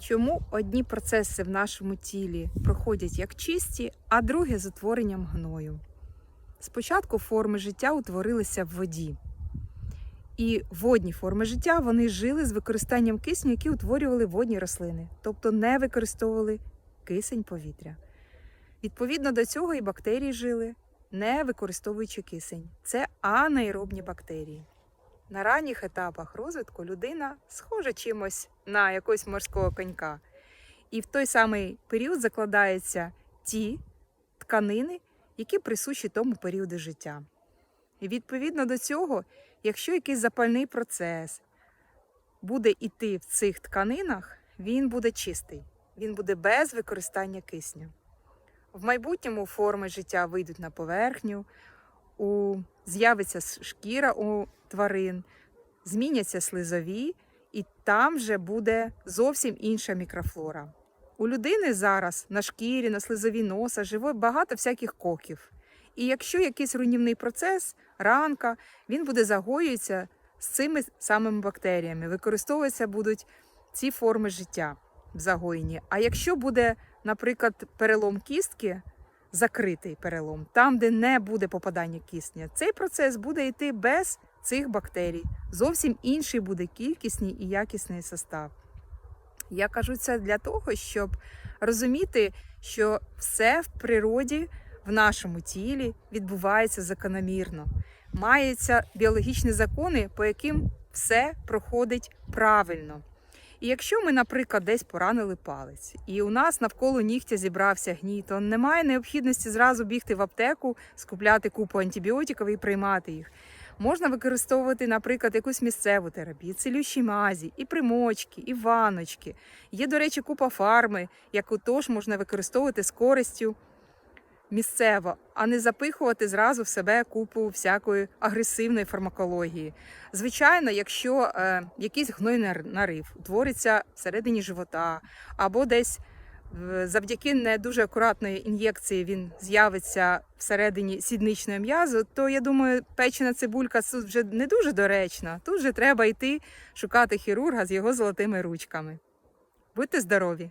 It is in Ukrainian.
Чому одні процеси в нашому тілі проходять як чисті, а другі з утворенням гною? Спочатку форми життя утворилися в воді. І водні форми життя вони жили з використанням кисню, які утворювали водні рослини, тобто не використовували кисень повітря. Відповідно до цього і бактерії жили, не використовуючи кисень. Це анаеробні бактерії. На ранніх етапах розвитку людина схожа чимось на якогось морського конька. І в той самий період закладаються ті тканини, які присущі тому періоду життя. І відповідно до цього, якщо якийсь запальний процес буде йти в цих тканинах, він буде чистий, він буде без використання кисню. В майбутньому форми життя вийдуть на поверхню, у... з'явиться шкіра у тварин, зміняться слизові, і там вже буде зовсім інша мікрофлора. У людини зараз на шкірі, на слизові носа живе багато всяких коків. І якщо якийсь руйнівний процес, ранка, він буде загоюватися з цими самими бактеріями. Використовуватися будуть ці форми життя в загоєнні. А якщо буде, наприклад, перелом кістки, закритий перелом, там, де не буде попадання кисня, цей процес буде йти без цих бактерій. Зовсім інший буде кількісний і якісний состав. Я кажу це для того, щоб розуміти, що все в природі, в нашому тілі відбувається закономірно. Маються біологічні закони, по яким все проходить правильно. І якщо ми, наприклад, десь поранили палець, і у нас навколо нігтя зібрався гній, то немає необхідності зразу бігти в аптеку, скупляти купу антибіотиків і приймати їх. Можна використовувати, наприклад, якусь місцеву терапію, цілющі мазі, і примочки, і ваночки. Є, до речі, купа фарми, яку теж можна використовувати з користю місцево, а не запихувати зразу в себе купу всякої агресивної фармакології. Звичайно, якщо е, якийсь гнойний нарив утвориться всередині живота, або десь завдяки не дуже акуратної ін'єкції він з'явиться всередині сідничного м'язу, то я думаю, печена цибулька тут вже не дуже доречна. Тут вже треба йти шукати хірурга з його золотими ручками. Будьте здорові!